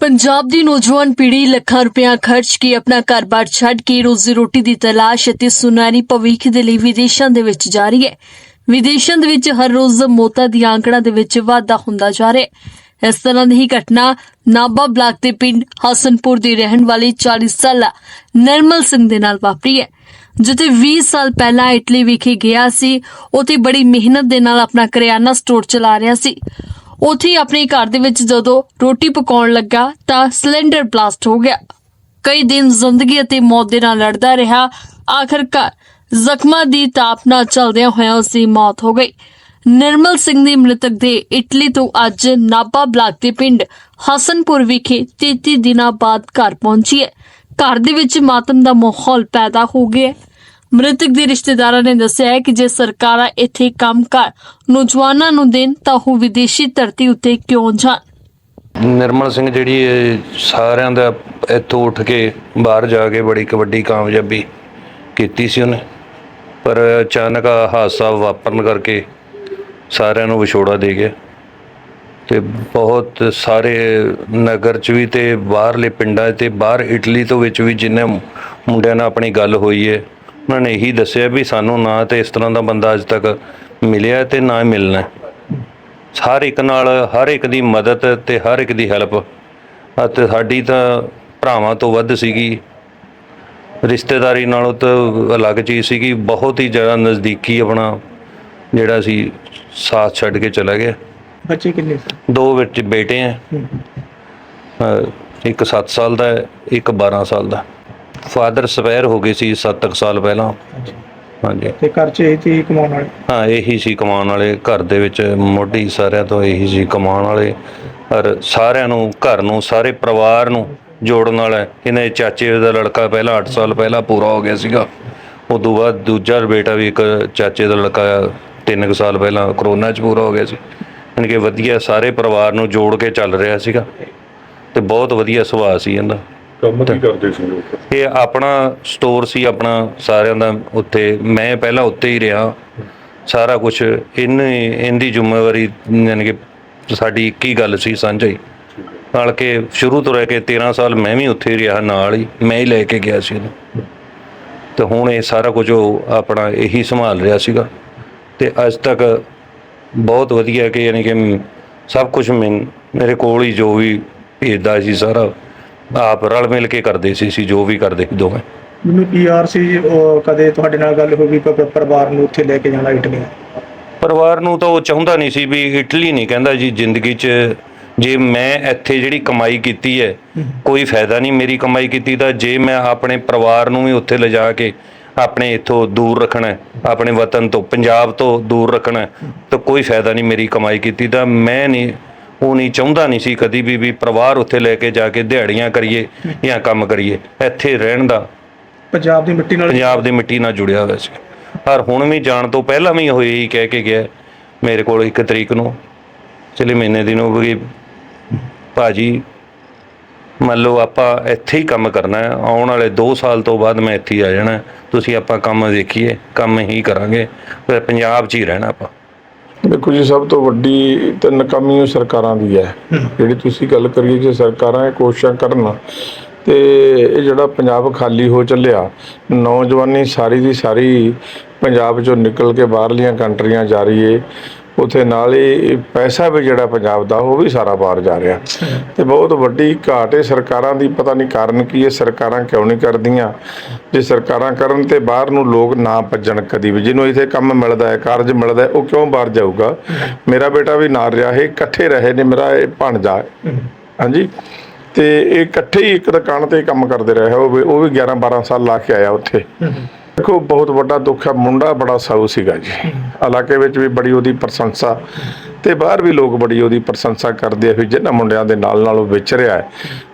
ਪੰਜਾਬ ਦੀ ਨੌਜਵਾਨ ਪੀੜ੍ਹੀ ਲੱਖਾਂ ਰੁਪਇਆ ਖਰਚ ਕੇ ਆਪਣਾ ਘਰ-ਬਾਰ ਛੱਡ ਕੇ ਰੋਜ਼ੀ ਰੋਟੀ ਦੀ ਤਲਾਸ਼ ਅਤੇ ਸੁਨਾਰੀ ਭਵਿੱਖ ਦੇ ਲਈ ਵਿਦੇਸ਼ਾਂ ਦੇ ਵਿੱਚ ਜਾ ਰਹੀ ਹੈ। ਵਿਦੇਸ਼ਾਂ ਦੇ ਵਿੱਚ ਹਰ ਰੋਜ਼ ਮੌਤਾਂ ਦੀ ਆંકੜਾ ਦੇ ਵਿੱਚ ਵਾਧਾ ਹੁੰਦਾ ਜਾ ਰਿਹਾ ਹੈ। ਇਸ ਤਰ੍ਹਾਂ ਦੀ ਹੀ ਘਟਨਾ ਨਾਬਾ ਬਲਾਕ ਦੇ ਪਿੰਡ ਹਸਨਪੁਰ ਦੀ ਰਹਿਣ ਵਾਲੀ 40 ਸਾਲਾ ਨਰਮਲ ਸਿੰਘ ਦੇ ਨਾਲ ਵਾਪਰੀ ਹੈ। ਜਿੱਥੇ 20 ਸਾਲ ਪਹਿਲਾਂ ਇਟਲੀ ਵਿਖੇ ਗਿਆ ਸੀ, ਉਥੇ ਬੜੀ ਮਿਹਨਤ ਦੇ ਨਾਲ ਆਪਣਾ ਕਰਿਆਨਾ ਸਟੋਰ ਚਲਾ ਰਿਹਾ ਸੀ। ਉੱਥੇ ਆਪਣੇ ਘਰ ਦੇ ਵਿੱਚ ਜਦੋਂ ਰੋਟੀ ਪਕਾਉਣ ਲੱਗਾ ਤਾਂ ਸਿਲੰਡਰ ਬਲਾਸਟ ਹੋ ਗਿਆ। ਕਈ ਦਿਨ ਜ਼ਿੰਦਗੀ ਅਤੇ ਮੌਤ ਦੇ ਨਾਲ ਲੜਦਾ ਰਿਹਾ। ਆਖਰਕਾਰ ਜ਼ਖਮਾਂ ਦੀ ਤਾਪ ਨਾਲ ਚਲਦਿਆਂ ਹੋਇਆਂ ਉਸ ਦੀ ਮੌਤ ਹੋ ਗਈ। ਨਿਰਮਲ ਸਿੰਘ ਦੀ ਮ੍ਰਿਤਕ ਦੇ ਇਟਲੀ ਤੋਂ ਅੱਜ ਨਾਭਾ ਬਲਾਕ ਦੇ ਪਿੰਡ ਹਸਨਪੁਰ ਵਿਖੇ 33 ਦਿਨਾਂ ਬਾਅਦ ਘਰ ਪਹੁੰਚੀ ਹੈ। ਘਰ ਦੇ ਵਿੱਚ ਮਾਤਮ ਦਾ ਮਾਹੌਲ ਪੈਦਾ ਹੋ ਗਿਆ ਹੈ। ਮ੍ਰਿਤਕ ਦੇ ਰਿਸ਼ਤੇਦਾਰਾਂ ਨੇ ਦੱਸਿਆ ਹੈ ਕਿ ਜੇ ਸਰਕਾਰਾਂ ਇੱਥੇ ਕੰਮ ਕਰ ਨੌਜਵਾਨਾਂ ਨੂੰ ਦੇਣ ਤਾਂ ਉਹ ਵਿਦੇਸ਼ੀ ਧਰਤੀ ਉੱਤੇ ਕਿਉਂ ਜਾਣ? ਨਿਰਮਲ ਸਿੰਘ ਜਿਹੜੀ ਇਹ ਸਾਰਿਆਂ ਦਾ ਇੱਥੋਂ ਉੱਠ ਕੇ ਬਾਹਰ ਜਾ ਕੇ ਬੜੀ ਕਬੱਡੀ ਕਾਮਯਾਬੀ ਕੀਤੀ ਸੀ ਉਹਨੇ। ਪਰ ਅਚਾਨਕ ਆਹ ਹਾਦਸਾ ਵਾਪਰਨ ਕਰਕੇ ਸਾਰਿਆਂ ਨੂੰ ਵਿਛੋੜਾ ਦੇ ਗਿਆ। ਤੇ ਬਹੁਤ ਸਾਰੇ ਨਗਰ ਚ ਵੀ ਤੇ ਬਾਹਰਲੇ ਪਿੰਡਾਂ ਤੇ ਬਾਹਰ ਇਟਲੀ ਤੋਂ ਵਿੱਚ ਵੀ ਜਿੰਨੇ ਮੁੰਡਿਆਂ ਨਾਲ ਆਪਣੀ ਗੱਲ ਹੋਈ ਹੈ ਉਹਨਾਂ ਨੇ ਇਹੀ ਦੱਸਿਆ ਵੀ ਸਾਨੂੰ ਨਾ ਤੇ ਇਸ ਤਰ੍ਹਾਂ ਦਾ ਬੰਦਾ ਅੱਜ ਤੱਕ ਮਿਲਿਆ ਤੇ ਨਾ ਮਿਲਣਾ। ਹਰ ਇੱਕ ਨਾਲ ਹਰ ਇੱਕ ਦੀ ਮਦਦ ਤੇ ਹਰ ਇੱਕ ਦੀ ਹੈਲਪ। ਅਤੇ ਸਾਡੀ ਤਾਂ ਭਰਾਵਾਂ ਤੋਂ ਵੱਧ ਸੀਗੀ। ਰਿਸ਼ਤੇਦਾਰੀ ਨਾਲੋਂ ਤਾਂ ਅਲੱਗ ਚੀਜ਼ ਸੀਗੀ। ਬਹੁਤ ਹੀ ਜ਼ਿਆਦਾ ਨਜ਼ਦੀਕੀ ਆਪਣਾ ਜਿਹੜਾ ਸੀ ਸਾਥ ਛੱਡ ਕੇ ਚਲਾ ਗਿਆ। ਬੱਚੇ ਕਿੰਨੇ ਸੀ? ਦੋ ਵਿੱਚ ਬੇਟੇ ਅਹ ਇੱਕ 7 ਸਾਲ ਦਾ ਹੈ ਇੱਕ 12 ਸਾਲ ਦਾ। ਫਾਦਰ ਸਪੈਰ ਹੋ ਗਏ ਸੀ 7 ਸਾਲ ਪਹਿਲਾਂ। ਹਾਂਜੀ। ਤੇ ਘਰ 'ਚ ਇਹ ਤੀ ਕਮਾਉਣ ਵਾਲੇ? ਹਾਂ ਇਹੀ ਸੀ ਕਮਾਉਣ ਵਾਲੇ। ਘਰ ਦੇ ਵਿੱਚ ਮੋਢੀ ਸਾਰਿਆਂ ਤੋਂ ਇਹੀ ਸੀ ਕਮਾਉਣ ਵਾਲੇ। ਔਰ ਸਾਰਿਆਂ ਨੂੰ ਘਰ ਨੂੰ ਸਾਰੇ ਪਰਿਵਾਰ ਨੂੰ ਜੋੜਨ ਵਾਲਾ। ਇਹਨਾਂ ਚਾਚੇ ਦਾ ਲੜਕਾ ਪਹਿਲਾਂ 8 ਸਾਲ ਪਹਿਲਾਂ ਪੂਰਾ ਹੋ ਗਿਆ ਸੀਗਾ। ਉਸ ਤੋਂ ਬਾਅਦ ਦੂਜਾ ਬੇਟਾ ਵੀ ਇੱਕ ਚਾਚੇ ਦਾ ਲੜਕਾ 3 ਸਾਲ ਪਹਿਲਾਂ ਕਰੋਨਾ 'ਚ ਪੂਰਾ ਹੋ ਗਿਆ ਸੀ। ਯਾਨੀ ਕਿ ਵਧੀਆ ਸਾਰੇ ਪਰਿਵਾਰ ਨੂੰ ਜੋੜ ਕੇ ਚੱਲ ਰਿਹਾ ਸੀਗਾ। ਤੇ ਬਹੁਤ ਵਧੀਆ ਸੁਭਾਅ ਸੀ ਇਹਦਾ। ਕੰਮ ਕੀ ਕਰਦੇ ਸੀ ਲੋਕ? ਇਹ ਆਪਣਾ ਸਟੋਰ ਸੀ ਆਪਣਾ ਸਾਰਿਆਂ ਦਾ ਉੱਥੇ। ਮੈਂ ਪਹਿਲਾਂ ਉੱਤੇ ਹੀ ਰਿਹਾ। ਸਾਰਾ ਕੁਝ ਇਹਨੇ ਇਹਦੀ ਜ਼ਿੰਮੇਵਾਰੀ ਯਾਨੀ ਕਿ ਸਾਡੀ ਇੱਕ ਹੀ ਗੱਲ ਸੀ ਸਾਂਝੀ। ਨਾਲ ਕਿ ਸ਼ੁਰੂ ਤੋਂ ਰਹਿ ਕੇ 13 ਸਾਲ ਮੈਂ ਵੀ ਉੱਥੇ ਹੀ ਰਿਹਾ ਨਾਲ ਹੀ ਮੈਂ ਹੀ ਲੈ ਕੇ ਗਿਆ ਸੀ ਇਹਨੂੰ। ਤੇ ਹੁਣ ਇਹ ਸਾਰਾ ਕੁਝ ਉਹ ਆਪਣਾ ਇਹੀ ਸੰਭਾਲ ਰਿਹਾ ਸੀਗਾ। ਤੇ ਅੱਜ ਤੱਕ ਬਹੁਤ ਵਧੀਆ ਕਿ ਯਾਨੀ ਕਿ ਸਭ ਕੁਝ ਮੇਰੇ ਕੋਲ ਹੀ ਜੋ ਵੀ ਭੇਜਦਾ ਸੀ ਸਾਰਾ। ਆਪ ਰਲ ਮਿਲ ਕੇ ਕਰਦੇ ਸੀ ਸੀ ਜੋ ਵੀ ਕਰਦੇ ਸੀ ਦੋਵੇਂ। ਮੈਨੂੰ ਪੀਆਰ ਸੀ ਉਹ ਕਦੇ ਤੁਹਾਡੇ ਨਾਲ ਗੱਲ ਹੋ ਗਈ ਪ- ਪਰਿਵਾਰ ਨੂੰ ਉੱਥੇ ਲੈ ਕੇ ਜਾਣਾ ਇਟਲੀ ਪਰਿਵਾਰ ਨੂੰ ਤਾਂ ਉਹ ਚਾਹੁੰਦਾ ਨਹੀਂ ਸੀ ਵੀ ਇਟਲੀ ਨਹੀਂ ਕਹਿੰਦਾ ਜੀ ਜ਼ਿੰਦਗੀ 'ਚ ਜੇ ਮੈਂ ਇੱਥੇ ਜਿਹੜੀ ਕਮਾਈ ਕੀਤੀ ਹੈ ਕੋਈ ਫਾਇਦਾ ਨਹੀਂ ਮੇਰੀ ਕਮਾਈ ਕੀਤੀ ਤਾਂ ਜੇ ਮੈਂ ਆਪਣੇ ਪਰਿਵਾਰ ਨੂੰ ਵੀ ਉੱਥੇ ਲਿਜਾ ਕੇ ਆਪਣੇ ਇੱਥੋਂ ਦੂਰ ਰੱਖਣਾ ਆਪਣੇ ਵਤਨ ਤੋਂ ਪੰਜਾਬ ਤੋਂ ਦੂਰ ਰੱਖਣਾ ਤਾਂ ਕੋਈ ਫਾਇਦਾ ਨਹੀਂ ਮੇਰੀ ਕਮਾਈ ਕੀਤੀ ਤਾਂ ਮੈਂ ਨਹੀਂ ਉਹ ਨਹੀਂ ਚਾਹੁੰਦਾ ਨਹੀਂ ਸੀ ਕਦੀ ਵੀ ਵੀ ਪਰਿਵਾਰ ਉੱਥੇ ਲੈ ਕੇ ਜਾ ਕੇ ਦਿਹਾੜੀਆਂ ਕਰੀਏ ਜਾਂ ਕੰਮ ਕਰੀਏ ਇੱਥੇ ਰਹਿਣ ਦਾ ਪੰਜਾਬ ਦੀ ਮਿੱਟੀ ਨਾਲ ਪੰਜਾਬ ਦੀ ਮਿੱਟੀ ਨਾਲ ਜੁੜਿਆ ਹੋਇਆ ਸੀ ਪਰ ਹੁਣ ਵੀ ਜਾਣ ਤੋਂ ਪਹਿਲਾਂ ਵੀ ਉਹ ਇਹੀ ਕਹਿ ਕੇ ਗਿਆ ਮੇਰੇ ਕੋਲ ਇੱਕ ਤਰੀਕ ਨੂੰ ਚਲੇ ਮਹੀਨੇ ਦੀ ਨੂੰ ਵੀ ਭਾਜੀ ਮੰਨ ਲਓ ਆਪਾਂ ਇੱਥੇ ਹੀ ਕੰਮ ਕਰਨਾ ਹੈ ਆਉਣ ਵਾਲੇ 2 ਸਾਲ ਤੋਂ ਬਾਅਦ ਮੈਂ ਇੱਥੇ ਹੀ ਆ ਜਾਣਾ। ਤੁਸੀਂ ਆਪਾਂ ਕੰਮ ਦੇਖੀਏ ਕੰਮ ਹੀ ਕਰਾਂਗੇ ਫਿਰ ਪੰਜਾਬ 'ਚ ਹੀ ਰਹਿਣਾ ਆਪਾਂ ਦੇਖੋ ਜੀ ਸਭ ਤੋਂ ਵੱਡੀ ਤਾਂ ਨਕਾਮੀ ਉਹ ਸਰਕਾਰਾਂ ਦੀ ਹੈ। ਜਿਹੜੀ ਤੁਸੀਂ ਗੱਲ ਕਰੀਏ ਜੇ ਸਰਕਾਰਾਂ ਇਹ ਕੋਸ਼ਿਸ਼ਾਂ ਕਰਨ ਤੇ ਇਹ ਜਿਹੜਾ ਪੰਜਾਬ ਖਾਲੀ ਹੋ ਚੱਲਿਆ ਨੌਜਵਾਨੀ ਸਾਰੀ ਦੀ ਸਾਰੀ ਪੰਜਾਬ ਚੋਂ ਨਿਕਲ ਕੇ ਬਾਹਰਲੀਆਂ ਕੰਟਰੀਆਂ ਜਾ ਰਹੀ ਏ। ਉਥੇ ਨਾਲ ਹੀ ਪੈਸਾ ਵੀ ਜਿਹੜਾ ਪੰਜਾਬ ਦਾ, ਉਹ ਵੀ ਸਾਰਾ ਬਾਹਰ ਜਾ ਰਿਹਾ। ਤੇ ਬਹੁਤ ਵੱਡੀ ਘਾਟ ਹੈ ਸਰਕਾਰਾਂ ਦੀ ਪਤਾ ਨਹੀਂ ਕਾਰਨ ਕੀ ਹੈ ਸਰਕਾਰਾਂ ਕਿਉਂ ਨਹੀਂ ਕਰਦੀਆਂ? ਜੇ ਸਰਕਾਰਾਂ ਕਰਨ ਤੇ ਬਾਹਰ ਨੂੰ ਲੋਕ ਨਾ ਭੱਜਣ ਕਦੀ ਵੀ। ਜਿਹਨੂੰ ਇੱਥੇ ਕੰਮ ਮਿਲਦਾ ਹੈ, ਕਾਰਜ ਮਿਲਦਾ ਹੈ, ਉਹ ਕਿਉਂ ਬਾਹਰ ਜਾਊਗਾ? ਮੇਰਾ ਬੇਟਾ ਵੀ ਨਾਲ ਰਿਹਾ ਹੈ, ਇਕੱਠੇ ਰਹੇ ਨੇ, ਮੇਰਾ ਇਹ ਭਾਣਜਾ ਹੈ। ਹਾਂਜੀ? ਤੇ ਇਹ ਇਕੱਠੇ ਹੀ ਇੱਕ ਦੁਕਾਨ ਤੇ ਕੰਮ ਕਰਦੇ ਰਹੇ, ਉਹ ਉਹ ਵੀ 11 12 ਸਾਲ ਲਾ ਕੇ ਆਇਆ ਉੱਥੇ। ਦੇਖੋ, ਬਹੁਤ ਵੱਡਾ ਦੁੱਖ ਹੈ। ਮੁੰਡਾ ਬੜਾ ਸਾਊ ਸੀਗਾ ਜੀ। ਇਲਾਕੇ ਵਿੱਚ ਵੀ ਬੜੀ ਉਹਦੀ ਪ੍ਰਸ਼ੰਸਾ ਤੇ ਬਾਹਰ ਵੀ ਲੋਕ ਬੜੀ ਉਹਦੀ ਪ੍ਰਸ਼ੰਸਾ ਕਰਦੇ ਆ ਵੀ ਜਿਹਨਾਂ ਮੁੰਡਿਆਂ ਦੇ ਨਾਲ ਨਾਲ ਉਹ ਵਿਚਰਿਆ ਹੈ,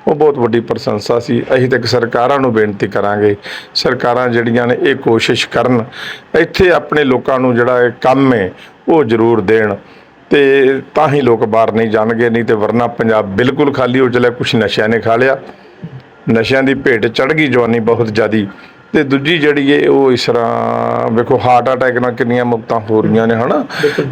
ਉਹ ਬਹੁਤ ਵੱਡੀ ਪ੍ਰਸ਼ੰਸਾ ਸੀ। ਅਸੀਂ ਤੱਕ ਸਰਕਾਰਾਂ ਨੂੰ ਬੇਨਤੀ ਕਰਾਂਗੇ। ਸਰਕਾਰਾਂ ਜਿਹੜੀਆਂ ਨੇ, ਇਹ ਕੋਸ਼ਿਸ਼ ਕਰਨ। ਇੱਥੇ ਆਪਣੇ ਲੋਕਾਂ ਨੂੰ ਜਿਹੜਾ ਇਹ ਕੰਮ ਹੈ, ਉਹ ਜ਼ਰੂਰ ਦੇਣ। ਤੇ ਤਾਂ ਹੀ ਲੋਕ ਬਾਹਰ ਨਹੀਂ ਜਾਣਗੇ, ਨਹੀਂ ਤੇ ਵਰਨਾ ਪੰਜਾਬ ਬਿਲਕੁਲ ਖਾਲੀ ਹੋ ਚਲਿਆ। ਕੁਛ ਨਸ਼ਿਆਂ ਨੇ ਖਾ ਲਿਆ। ਨਸ਼ਿਆਂ ਦੀ ਭੇਟ ਚੜ ਗਈ, ਜਵਾਨੀ ਬਹੁਤ ਜ਼ਿਆਦੀ। ਤੇ ਦੂਜੀ ਜਿਹੜੀ ਹੈ ਉਹ ਇਸ ਤਰ੍ਹਾਂ ਵੇਖੋ ਹਾਰਟ ਅਟੈਕ ਨਾਲ ਕਿੰਨੀਆਂ ਮੌਤਾਂ ਹੋ ਰਹੀਆਂ ਨੇ ਹਨਾ?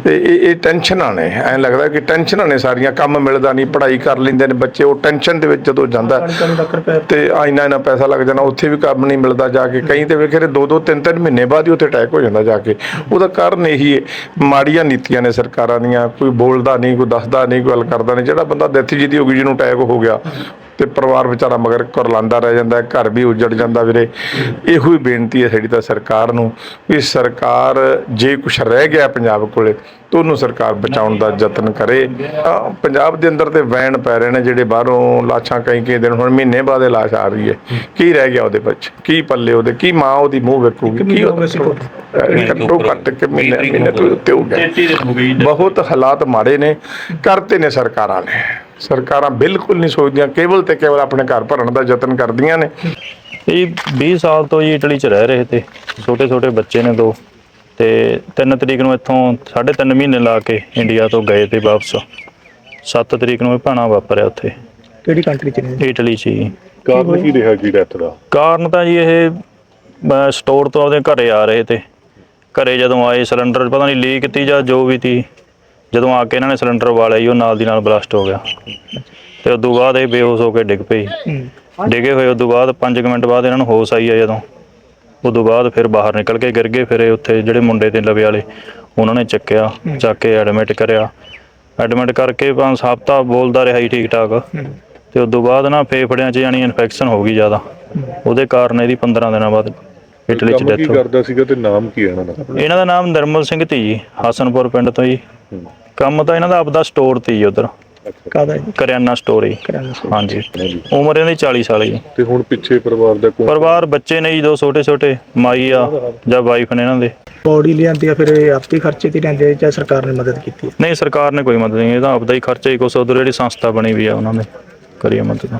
ਤੇ ਇਹ ਇਹ ਟੈਨਸ਼ਨਾਂ ਨੇ। ਐਂ ਲੱਗਦਾ ਕਿ ਟੈਨਸ਼ਨਾਂ ਨੇ ਸਾਰੀਆਂ ਕੰਮ ਮਿਲਦਾ ਨਹੀਂ ਪੜ੍ਹਾਈ ਕਰ ਲੈਂਦੇ ਨੇ ਬੱਚੇ ਉਹ ਟੈਨਸ਼ਨ ਦੇ ਵਿੱਚ ਜਦੋਂ ਜਾਂਦਾ। 40 ਲੱਖ ਰੁਪਏ ਤੇ ਆ ਇੰਨਾ ਇੰਨਾ ਪੈਸਾ ਲੱਗ ਜਾਣਾ ਉੱਥੇ ਵੀ ਕੰਮ ਨਹੀਂ ਮਿਲਦਾ ਜਾ ਕੇ। ਕਈ ਤੇ ਵੇਖੇ ਦੋ ਦੋ ਤਿੰਨ ਤਿੰਨ ਮਹੀਨੇ ਬਾਅਦ ਹੀ ਉੱਥੇ ਅਟੈਕ ਹੋ ਜਾਂਦਾ ਜਾ ਕੇ। ਉਹਦਾ ਕਾਰਨ ਇਹੀ ਹੈ ਮਾੜੀਆਂ ਨੀਤੀਆਂ ਨੇ ਸਰਕਾਰਾਂ ਦੀਆਂ ਕੋਈ ਬੋਲਦਾ ਨਹੀਂ ਕੋਈ ਦੱਸਦਾ ਨਹੀਂ ਕੋਈ ਗੱਲ ਕਰਦਾ ਨਹੀਂ। ਜਿਹੜਾ ਬੰਦਾ ਡੈਥ ਜਿਹਦੀ ਹੋ ਗਈ ਜਿਹਨੂੰ ਅਟੈਕ ਹੋ ਗਿਆ ਤੇ ਪਰਿਵਾਰ ਵਿਚਾਰਾ ਮਗਰ ਕਰਲਾਂਦਾ ਰਹਿ ਜਾਂਦਾ ਘਰ ਵੀ ਉਜੜ ਜਾਂਦਾ ਵੀਰੇ। ਇਹੋ ਹੀ ਬੇਨਤੀ ਹੈ ਸਾਡੀ ਤਾਂ ਸਰਕਾਰ ਨੂੰ ਵੀ ਸਰਕਾਰ ਜੇ ਕੁਝ ਰਹਿ ਗਿਆ ਪੰਜਾਬ ਕੋਲੇ ਤਾਂ ਉਹਨੂੰ ਸਰਕਾਰ ਬਚਾਉਣ ਦਾ ਯਤਨ ਕਰੇ। ਪੰਜਾਬ ਦੇ ਅੰਦਰ ਤੇ ਵੈਣ ਪੈ ਰਹੇ ਨੇ ਜਿਹੜੇ ਬਾਹਰੋਂ ਲਾਸ਼ਾਂ ਕਈ ਕਈ ਦਿਨ ਹੁਣ ਮਹੀਨੇ ਬਾਅਦ ਇਹ ਲਾਸ਼ ਆ ਰਹੀ ਹੈ। ਕੀ ਰਹਿ ਗਿਆ ਉਹਦੇ ਵਿੱਚ? ਕੀ ਪੱਲੇ ਉਹਦੇ? ਕੀ ਮਾਂ ਉਹਦੀ ਮੂੰਹ ਵੇਖੂਗੀ? ਕੀ ਘੱਟੋ ਘੱਟ ਕਿ ਮਹੀਨੇ ਮਹੀਨੇ ਤੋਂ ਉੱਤੇ ਹੋ ਗਿਆ ਬਹੁਤ ਹਾਲਾਤ ਮਾੜੇ ਨੇ ਕਰਤੇ ਨੇ ਸਰਕਾਰਾਂ ਨੇ। ਸਰਕਾਰਾਂ ਬਿਲਕੁਲ ਨਹੀਂ ਸੋਚਦੀਆਂ ਕੇਵਲ ਤੇ ਕੇਵਲ ਆਪਣੇ ਘਰ ਭਰਨ ਦਾ ਯਤਨ ਕਰਦੀਆਂ ਨੇ। ਇਹ 20 ਸਾਲ ਤੋਂ ਜੀ ਇਟਲੀ ਚ ਰਹਿ ਰਹੇ ਤੇ ਛੋਟੇ ਛੋਟੇ ਬੱਚੇ ਨੇ ਦੋ ਤੇ 3 ਤਰੀਕ ਨੂੰ ਇੱਥੋਂ 3.5 ਮਹੀਨੇ ਲਾ ਕੇ ਇੰਡੀਆ ਤੋਂ ਗਏ ਤੇ ਵਾਪਸ। 7 ਤਰੀਕ ਨੂੰ ਇਹ ਭਾਣਾ ਵਾਪਰਿਆ ਉੱਥੇ। ਕਿਹੜੀ ਕੰਟਰੀ ਚ ਨੇ ਇਟਲੀ ਚ ਹੀ ਕਾਰਨ ਕੀ ਰਿਹਾ ਜੀ ਡੈਥ ਦਾ? ਕਾਰਨ ਤਾਂ ਜੀ ਇਹ ਮੈਂ ਸਟੋਰ ਤੋਂ ਆਪਦੇ ਘਰੇ ਆ ਰਹੇ ਤੇ। ਘਰੇ ਜਦੋਂ ਆਏ ਸਿਲੰਡਰ ਪਤਾ ਨਹੀਂ ਲੀਕ ਤੀ ਜਾਂ ਜੋ ਵੀ ਤੀ। ਜਦੋਂ ਆ ਕੇ ਇਹਨਾਂ ਨੇ ਸਿਲੰਡਰ ਵਾਲਿਆ ਜੀ ਉਹ ਨਾਲ ਦੀ ਨਾਲ ਬਲਾਸਟ ਹੋ ਗਿਆ। ਤੇ ਉਦੋਂ ਬਾਅਦ ਇਹ ਬੇਹੋਸ਼ ਹੋ ਕੇ ਡਿੱਗ ਪਈ। ਡਿੱਗੇ ਹੋਏ ਉਦੋਂ ਬਾਅਦ 5 ਮਿੰਟ ਬਾਅਦ ਇਹਨਾਂ ਨੂੰ ਹੋਸ਼ ਆਈ ਆ ਜਦੋਂ। ਉਦੋਂ ਬਾਅਦ ਫਿਰ ਬਾਹਰ ਨਿਕਲ ਕੇ ਗਿਰ ਗਏ ਫਿਰ ਇਹ ਉੱਥੇ ਜਿਹੜੇ ਮੁੰਡੇ ਤੇ ਲਵੇ ਵਾਲੇ ਉਹਨਾਂ ਨੇ ਚੱਕਿਆ ਚੱਕ ਕੇ ਐਡਮਿਟ ਕਰਿਆ। ਐਡਮਿਟ ਕਰਕੇ ਪੰਜ ਹਫ਼ਤਾ ਬੋਲਦਾ ਰਿਹਾ ਜੀ ਠੀਕ ਠਾਕ ਤੇ ਉਦੋਂ ਬਾਅਦ ਨਾ ਫੇਫੜਿਆਂ 'ਚ ਯਾਨੀ ਇਨਫੈਕਸ਼ਨ ਹੋ ਗਈ ਜ਼ਿਆਦਾ। ਉਹਦੇ ਕਾਰਨ ਇਹਦੀ 15 ਦਿਨਾਂ ਬਾਅਦ ਇਟਲੀ 'ਚ ਕੀ ਡੈਥ ਹੋ ਕਰਦਾ ਸੀਗਾ ਤੇ ਨਾਮ ਕੀ ਹੈ ਇਹਨਾਂ ਦਾ? ਇਹਨਾਂ ਦਾ ਨਾਮ ਨਿਰਮਲ ਸਿੰਘ ਤੀ ਜੀ ਹਸਨਪੁਰ ਪਿੰਡ ਤੋਂ ਜੀ। ਕੰਮ ਤਾਂ ਇਹਨਾਂ ਦਾ ਆਪਦਾ ਸਟੋਰ ਤੀ ਜੀ ਉਧਰ। ਕਾਦਾ ਕਰਿਆਨਾ ਸਟੋਰ ਹੀ। ਹਾਂਜੀ। ਉਮਰ ਇਹਦੀ 40 ਸਾਲ ਜੀ ਤੇ ਹੁਣ ਪਿੱਛੇ ਪਰਿਵਾਰ ਦਾ ਕੋਈ ਪਰਿਵਾਰ ਬੱਚੇ ਨੇ ਜੀ ਦੋ ਛੋਟੇ ਛੋਟੇ ਮਾਈ ਆ ਜਾਂ ਵਾਈਫ ਨੇ ਇਹਨਾਂ ਦੇ। ਬੋਡੀ ਲਿਆਂਦੀ ਆ ਫਿਰ ਇਹ ਆਪੇ ਖਰਚੇ ਤੇ ਲੈਂਦੇ ਜਾਂ ਸਰਕਾਰ ਨੇ ਮਦਦ ਕੀਤੀ ਹੈ ਨਹੀਂ ਸਰਕਾਰ ਨੇ ਕੋਈ ਮਦਦ ਨਹੀਂ ਇਹਦਾ ਆਪਦਾ ਹੀ ਖਰਚਾ ਹੀ ਕੁਛ ਉਧਰ ਜਿਹੜੀ ਸੰਸਥਾ ਬਣੀ ਵੀ ਆ ਉਹਨਾਂ ਨੇ ਕਰੀਏ ਮਦਦ